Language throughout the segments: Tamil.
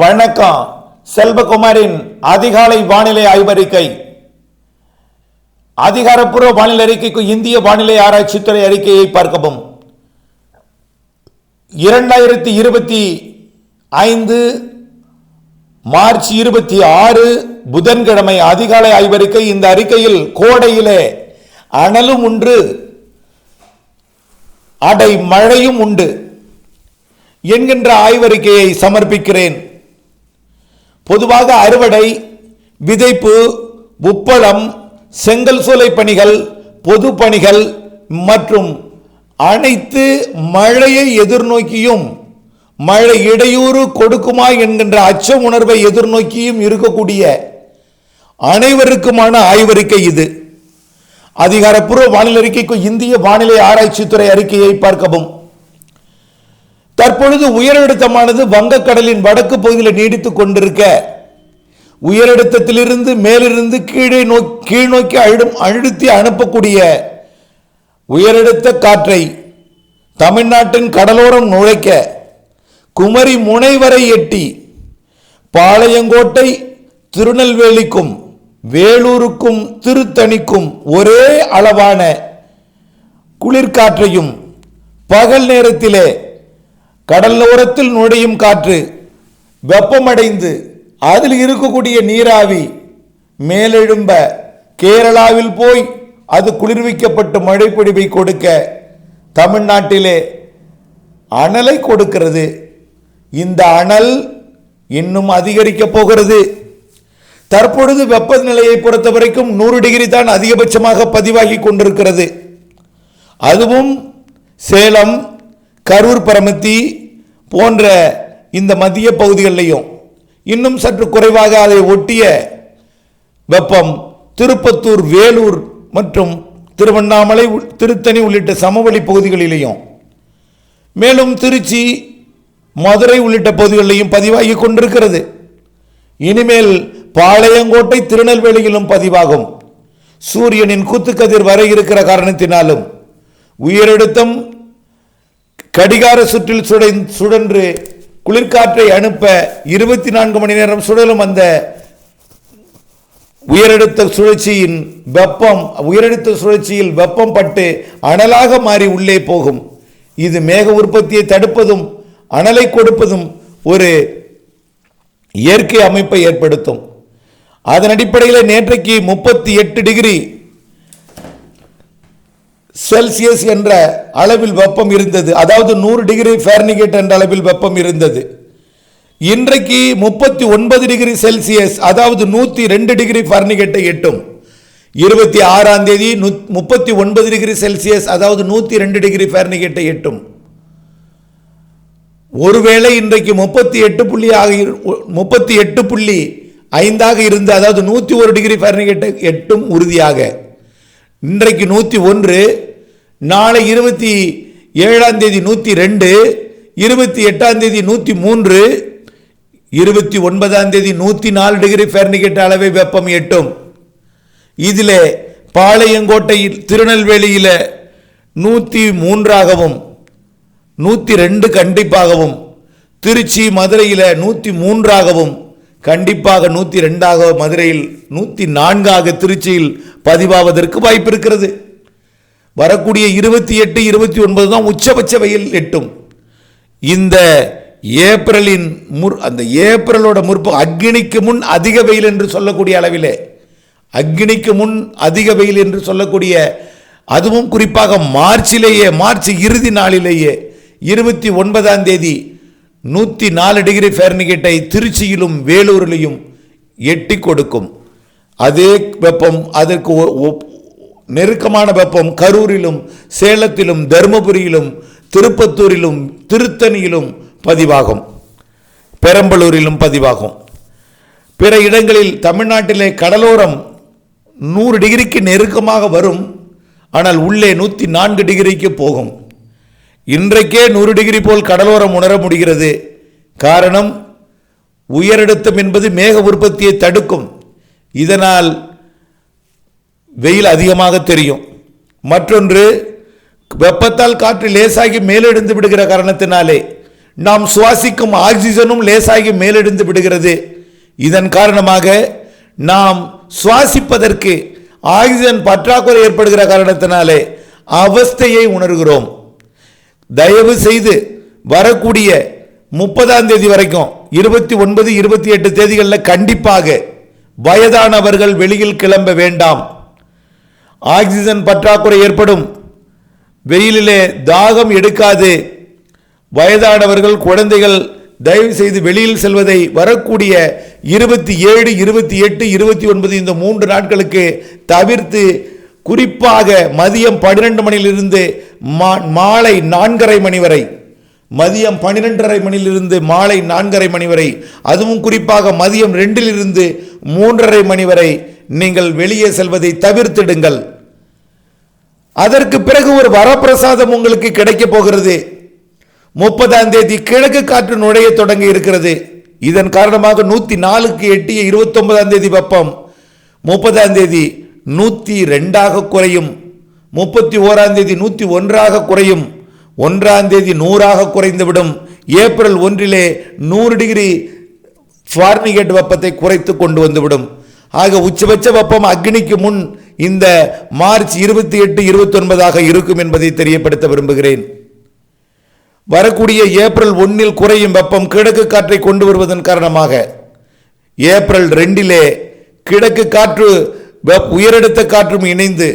வணக்கம். செல்வகுமாரின் அதிகாலை வானிலை ஆய்வறிக்கை. அதிகாரப்பூர்வ வானிலை அறிக்கைக்கு இந்திய வானிலை ஆராய்ச்சித்துறை அறிக்கையை பார்க்கவும். இரண்டாயிரத்தி இருபத்தி ஐந்து மார்ச் இருபத்தி ஆறு புதன்கிழமை அதிகாலை ஆய்வறிக்கை. இந்த அறிக்கையில் கோடையிலே அனலும் உண்டு அடை மழையும் உண்டு என்கின்ற ஆய்வறிக்கையை சமர்ப்பிக்கிறேன். பொதுவாக அறுவடை விதைப்பு உப்பளம் செங்கல் சூளை பணிகள் பொது பணிகள் மற்றும் அனைத்து மழையை எதிர்நோக்கியும் மழை இடையூறு கொடுக்குமா என்கின்ற அச்ச உணர்வை எதிர்நோக்கியும் இருக்கக்கூடிய அனைவருக்குமான ஆய்வறிக்கை இது. அதிகாரப்பூர்வ வானிலை அறிக்கைக்கு இந்திய வானிலை ஆராய்ச்சித்துறை அறிக்கையை பார்க்கவும். தற்பொழுது உயரழுத்தமானது வங்கக்கடலின் வடக்கு பகுதியில் நீடித்துக் கொண்டிருக்க உயரழுத்தத்திலிருந்து மேலிருந்து கீழே நோக்கி கீழ் நோக்கி அழுடும் அழுத்தி அனுப்பக்கூடிய உயரழுத்த காற்றை தமிழ்நாட்டின் கடலோரம் நுழைக்க குமரி முனை வரை எட்டி பாளையங்கோட்டை திருநெல்வேலிக்கும் வேலூருக்கும் திருத்தணிக்கும் ஒரே அளவான குளிர்காற்றையும் பகல் நேரத்திலே கடலோரத்தில் நுழையும் காற்று வெப்பமடைந்து அதில் இருக்கக்கூடிய நீராவி மேலெழும்ப கேரளாவில் போய் அது குளிர்விக்கப்பட்டு மழைப்பொழிவை கொடுக்க தமிழ்நாட்டிலே அனலை கொடுக்கிறது. இந்த அனல் இன்னும் அதிகரிக்கப் போகிறது. தற்பொழுது வெப்பநிலையை பொறுத்த வரைக்கும் நூறு டிகிரி தான் அதிகபட்சமாக பதிவாகி கொண்டிருக்கிறது. அதுவும் சேலம் கரூர் பரமத்தி போன்ற இந்த மத்திய பகுதிகளிலையும் இன்னும் சற்று குறைவாக அதை ஒட்டிய வெப்பம் திருப்பத்தூர் வேலூர் மற்றும் திருவண்ணாமலை திருத்தணி உள்ளிட்ட சமவெளி பகுதிகளிலேயும் மேலும் திருச்சி மதுரை உள்ளிட்ட பகுதிகளிலையும் பதிவாகி கொண்டிருக்கிறது. இனிமேல் பாளையங்கோட்டை திருநெல்வேலியிலும் பதிவாகும். சூரியனின் கூத்துக்கதிர் வர இருக்கிற காரணத்தினாலும் உயரழுத்தம் கடிகார சுற்றில் சுடை சுழன்று குளிர்காற்றை அனுப்ப இருபத்தி நான்கு மணி நேரம் சுழலும் அந்த உயரழுத்த சுழற்சியின் வெப்பம் உயரழுத்த சுழற்சியில் வெப்பம் பட்டு அனலாக மாறி உள்ளே போகும். இது மேக உற்பத்தியை தடுப்பதும் அனலை கொடுப்பதும் ஒரு இயற்கை அமைப்பை ஏற்படுத்தும். அதன் அடிப்படையில் நேற்றைக்கு முப்பத்தி எட்டு டிகிரி செல்சியஸ் என்ற அளவில் வெப்பம் இருந்தது. அதாவது நூறு டிகிரி ஃபேர்னிகேட் என்ற அளவில் வெப்பம் இருந்தது. இன்றைக்கு முப்பத்தி ஒன்பது டிகிரி செல்சியஸ் அதாவது நூற்றி ரெண்டு டிகிரி ஃபேர்னிகேட்டை எட்டும். இருபத்தி ஆறாம் தேதி முப்பத்தி ஒன்பது டிகிரி செல்சியஸ் அதாவது நூற்றி ரெண்டு டிகிரி ஃபேர்னிகேட்டை எட்டும். ஒருவேளை இன்றைக்கு முப்பத்தி எட்டு புள்ளி ஆக முப்பத்தி எட்டு புள்ளி ஐந்தாக இருந்து அதாவது நூற்றி ஒரு டிகிரி ஃபேர்னிகேட்டை எட்டும் உறுதியாக. இன்றைக்கு நூற்றி ஒன்று நாளை இருபத்தி ஏழாம் தேதி நூற்றி ரெண்டு இருபத்தி எட்டாம் தேதி நூற்றி மூன்று இருபத்தி ஒன்பதாம் தேதி நூற்றி நாலு டிகிரி ஃபேர்னிகேட் அளவை வெப்பம் எட்டும். இதில் பாளையங்கோட்டையில் திருநெல்வேலியில் நூற்றி மூன்றாகவும் நூற்றி ரெண்டு கண்டிப்பாகவும் திருச்சி மதுரையில் நூற்றி மூன்றாகவும் கண்டிப்பாக நூற்றி ரெண்டாக மதுரையில் நூற்றி நான்காக திருச்சியில் பதிவாவதற்கு வாய்ப்பு இருக்கிறது வரக்கூடிய இருபத்தி எட்டு இருபத்தி ஒன்பது தான் உச்சபட்ச வெயில் எட்டும். இந்த ஏப்ரலின் முற் அந்த ஏப்ரலோட முற்பு அக்னிக்கு முன் அதிக வெயில் என்று சொல்லக்கூடிய அளவிலே அக்னிக்கு முன் அதிக வெயில் என்று சொல்லக்கூடிய அதுவும் குறிப்பாக மார்ச்சிலேயே மார்ச் இறுதி நாளிலேயே இருபத்தி ஒன்பதாம் தேதி நூற்றி நாலு டிகிரி ஃபேர்னிகேட்டை திருச்சியிலும் வேலூரிலையும் எட்டி கொடுக்கும். அதே வெப்பம் அதற்கு ஒ- ஒ- நெருக்கமான வெப்பம் கரூரிலும் சேலத்திலும் தருமபுரியிலும் திருப்பத்தூரிலும் திருத்தணியிலும் பதிவாகும். பெரம்பலூரிலும் பதிவாகும். பிற இடங்களில் தமிழ்நாட்டிலே கடலோரம் நூறு டிகிரிக்கு நெருக்கமாக வரும் ஆனால் உள்ளே நூற்றி நான்கு டிகிரிக்கு போகும். இன்றைக்கே நூறு டிகிரி போல் கடலோரம் உணர முடிகிறது. காரணம் உயரழுத்தம் என்பது மேக உற்பத்தியை தடுக்கும். இதனால் வெயில் அதிகமாக தெரியும். மற்றொன்று வெப்பத்தால் காற்று லேசாகி மேலெழுந்து விடுகிற காரணத்தினாலே நாம் சுவாசிக்கும் ஆக்சிஜனும் லேசாகி மேலெழுந்து விடுகிறது. இதன் காரணமாக நாம் சுவாசிப்பதற்கு ஆக்சிஜன் பற்றாக்குறை ஏற்படுகிற காரணத்தினாலே அவஸ்தையை உணர்கிறோம். தயவு செய்து வரக்கூடிய முப்பதாம் தேதி வரைக்கும் இருபத்தி ஒன்பது இருபத்தி எட்டு தேதிகளில் கண்டிப்பாக வயதானவர்கள் வெளியில் கிளம்ப வேண்டாம். ஆக்சிஜன் பற்றாக்குறை ஏற்படும். வெயிலிலே தாகம் எடுக்காது. வயதானவர்கள் குழந்தைகள் தயவு செய்து வெளியில் செல்வதை வரக்கூடிய இருபத்தி ஏழு இருபத்தி எட்டு இருபத்தி ஒன்பது இந்த மூன்று நாட்களுக்கு தவிர்த்து குறிப்பாக மதியம் பன்னிரெண்டு மணியிலிருந்து மா- மாலை நான்கரை மணி வரை. மதியம் பன்னிரெண்டரை மணியிலிருந்து மாலை நான்கரை மணி வரை. அதுவும் குறிப்பாக மதியம் ரெண்டிலிருந்து மூன்றரை மணி வரை நீங்கள் வெளியே செல்வதை தவிர்த்திடுங்கள். அதற்கு பிறகு ஒரு வரப்பிரசாதம் உங்களுக்கு கிடைக்கப் போகிறது. முப்பதாம் தேதி கிழக்கு காற்று நுழைய தொடங்கி இருக்கிறது. இதன் காரணமாக நூற்றி நாலுக்கு எட்டிய இருபத்தொன்பதாம் தேதி வெப்பம். முப்பதாம் தேதி நூற்றி ரெண்டாக குறையும். முப்பத்தி ஓராம் தேதி நூற்றி ஒன்றாக குறையும். ஒன்றாம் தேதி நூறாக குறைந்துவிடும். ஏப்ரல் ஒன்றிலே நூறு டிகிரி ஃபார்னிகேட் வெப்பத்தை குறைத்து கொண்டு வந்துவிடும். ஆக உச்சபட்ச வெப்பம் அக்னிக்கு முன் இந்த மார்ச் இருபத்தி எட்டு இருபத்தொன்பதாக இருக்கும் என்பதை தெரியப்படுத்த விரும்புகிறேன். வரக்கூடிய ஏப்ரல் ஒன்னில் குறையும் வெப்பம் கிழக்கு காற்றை கொண்டு வருவதன் காரணமாக ஏப்ரல் ரெண்டிலே கிழக்கு காற்று உயரெடுத்த காற்றும் இணைந்து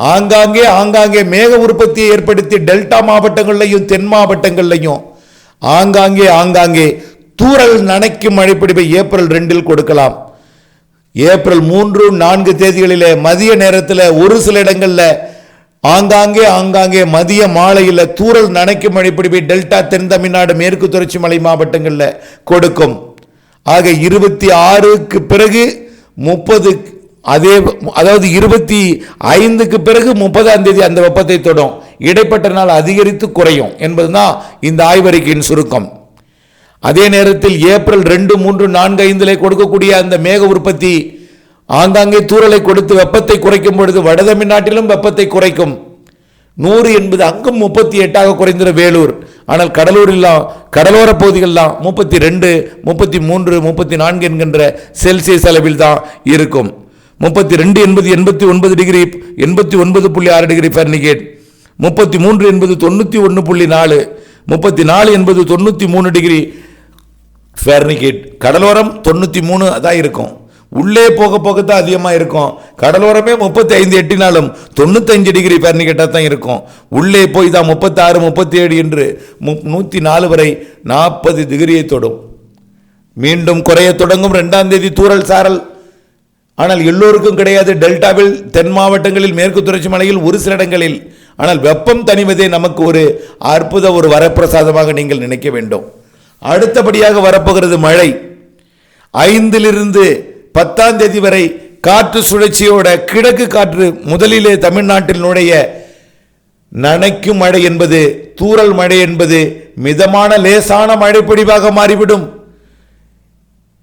ஆங்காங்கே ஆங்காங்கே மேக உற்பத்தியை ஏற்படுத்தி டெல்டா மாவட்டங்கள்லையும் தென் மாவட்டங்கள்லையும் ஆங்காங்கே ஆங்காங்கே தூரல் நனைக்கும் மழைப்பிடிப்பை ஏப்ரல் ரெண்டில் கொடுக்கலாம். ஏப்ரல் மூன்று நான்கு தேதிகளில் மதிய நேரத்தில் ஒரு சில இடங்களில் ஆங்காங்கே ஆங்காங்கே மதிய மாலையில் தூரல் நனைக்கும் மழைப்பிடிப்பை டெல்டா தென் தமிழ்நாடு மேற்கு தொடர்ச்சி மலை மாவட்டங்களில் கொடுக்கும். ஆக இருபத்தி ஆறுக்கு பிறகு முப்பது அதே அதாவது இருபத்தி ஐந்துக்கு பிறகு முப்பதாம் தேதி அந்த வெப்பத்தை தொடும். இடைப்பட்ட நாள் அதிகரித்து குறையும். என்பதுதான் இந்த ஆய்வறிக்கையின் சுருக்கம். அதே நேரத்தில் ஏப்ரல் ரெண்டு மூன்று நான்கு ஐந்திலே கொடுக்கக்கூடிய அந்த மேக உற்பத்தி ஆங்காங்கே தூறலை கொடுத்து வெப்பத்தை குறைக்கும் பொழுது வடதமிழ்நாட்டிலும் வெப்பத்தை குறைக்கும். நூறு என்பது அங்கும் முப்பத்தி எட்டாக குறைந்திர வேலூர். ஆனால் கடலூரில்லாம் கடலோர பகுதிகள்லாம் முப்பத்தி ரெண்டு முப்பத்தி மூன்று முப்பத்தி நான்கு என்கின்ற செல்சியஸ் அளவில் தான் இருக்கும். முப்பத்தி ரெண்டு என்பது எண்பத்தி ஒன்பது டிகிரி எண்பத்தி ஒன்பது புள்ளி ஆறு டிகிரி ஃபெர்னிகேட் முப்பத்தி மூன்று என்பது தொண்ணூற்றி ஒன்று புள்ளி நாலு முப்பத்தி நாலு என்பது தொண்ணூற்றி மூணு டிகிரி ஃபேர்னிகேட் கடலோரம் தொண்ணூற்றி மூணு தான் இருக்கும். உள்ளே போக போக தான் அதிகமாக இருக்கும். கடலோரமே முப்பத்தி ஐந்து எட்டினாலும் தொண்ணூத்தஞ்சு டிகிரி ஃபேர்னிகேட்டாக தான் இருக்கும். உள்ளே போய் தான் முப்பத்தாறு முப்பத்தி ஏழு என்று மு நூற்றி நாலு வரை நாற்பது டிகிரியை தொடும். மீண்டும் குறைய தொடங்கும் ரெண்டாம் தேதி தூறல் சாரல். ஆனால் எல்லோருக்கும் கிடையாது. டெல்டாவில் தென் மாவட்டங்களில் மேற்கு தொடர்ச்சி மலையில் ஒரு சில இடங்களில். ஆனால் வெப்பம் தணிவதே நமக்கு ஒரு அற்புத ஒரு வரப்பிரசாதமாக நீங்கள் நினைக்க வேண்டும். அடுத்தபடியாக வரப்போகிறது மழை. ஐந்திலிருந்து பத்தாம் தேதி வரை காற்று சுழற்சியோட கிழக்கு காற்று முதலிலே தமிழ்நாட்டில் நுழைய நனைக்கும் மழை என்பது தூறல் மழை என்பது மிதமான லேசான மழைப்பொடிவாக மாறிவிடும்.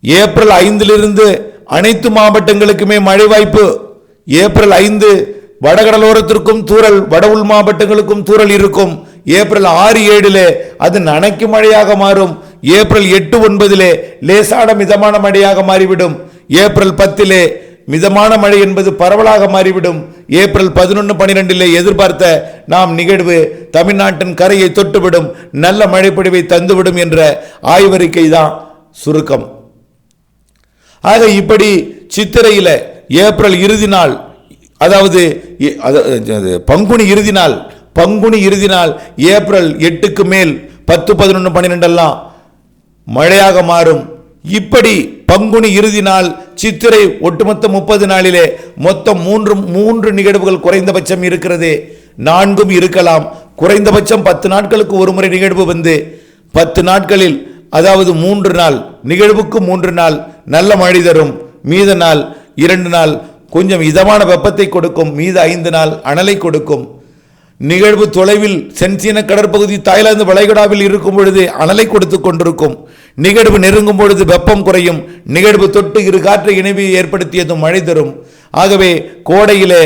ஏப்ரல் ஐந்திலிருந்து அனைத்து மாவட்டங்களுக்குமே மழை வாய்ப்பு. ஏப்ரல் ஐந்து வடகடலோரத்திற்கும் தூரல் வட உள் மாவட்டங்களுக்கும் தூரல் இருக்கும். ஏப்ரல் ஆறு ஏழிலே அது நனைக்கு மழையாக மாறும். ஏப்ரல் எட்டு ஒன்பதிலே லேசான மிதமான மழையாக மாறிவிடும். ஏப்ரல் பத்திலே மிதமான மழை என்பது பரவலாக மாறிவிடும். ஏப்ரல் பதினொன்று பனிரெண்டிலே எதிர்பார்த்த நாம் நிகழ்வு தமிழ்நாட்டின் கரையை தொட்டுவிடும். நல்ல மழைப்பொழிவை தந்துவிடும் என்ற ஆய்வறிக்கை தான் சுருக்கம். ஆக இப்படி சித்திரையில் ஏப்ரல் இறுதி நாள் அதாவது எ- பங்குனி இறுதி நாள் பங்குனி இறுதி நாள் ஏப்ரல் எட்டுக்கு மேல் பத்து பதினொன்று பன்னிரெண்டெல்லாம் மழையாக மாறும். இப்படி பங்குனி இறுதி நாள் சித்திரை ஒட்டுமொத்த முப்பது நாளிலே மொத்தம் மூன்று மூன்று நிகழ்வுகள் குறைந்தபட்சம் இருக்கிறது. நான்கும் இருக்கலாம். குறைந்தபட்சம் பத்து நாட்களுக்கு ஒரு முறை நிகழ்வு வந்து பத்து நாட்களில் அதாவது மூன்று நாள் நிகழ்வுக்கு மூன்று நாள் நல்ல மழை தரும். மீத நாள் இரண்டு நாள். கொஞ்சம் இதமான வெப்பத்தை கொடுக்கும். மீத ஐந்து நாள் அனலை கொடுக்கும். நிகழ்வு தொலைவில் சென்சீன கடற்பகுதி தாய்லாந்து வளைகுடாவில் இருக்கும் பொழுது அனலை கொடுத்து கொண்டிருக்கும். நிகழ்வு நெருங்கும் பொழுது வெப்பம் குறையும். நிகழ்வு தொட்டு இரு காற்று இணைவை ஏற்படுத்தியதும் மழை தரும். ஆகவே கோடையிலே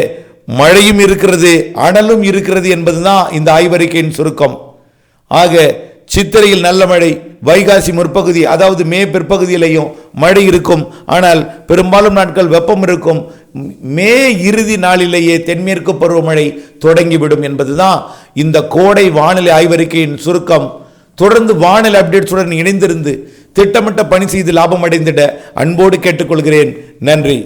மழையும் இருக்கிறது அனலும் இருக்கிறது என்பதுதான் இந்த ஆய்வறிக்கையின் சுருக்கம். ஆக சித்திரையில் நல்ல மழை வைகாசி முற்பகுதி அதாவது மே பிற்பகுதியிலையும் மழை இருக்கும். ஆனால் பெரும்பாலும் நாட்கள் வெப்பம் இருக்கும். மே இறுதி நாளிலேயே தென்மேற்கு பருவமழை தொடங்கிவிடும் என்பதுதான் இந்த கோடை வானிலை ஆய்வறிக்கையின் சுருக்கம். தொடர்ந்து வானிலை அப்டேட்ஸுடன் இணைந்திருந்து திட்டமிட்ட பணி செய்து லாபம் அடைந்திட அன்போடு கேட்டுக்கொள்கிறேன். நன்றி.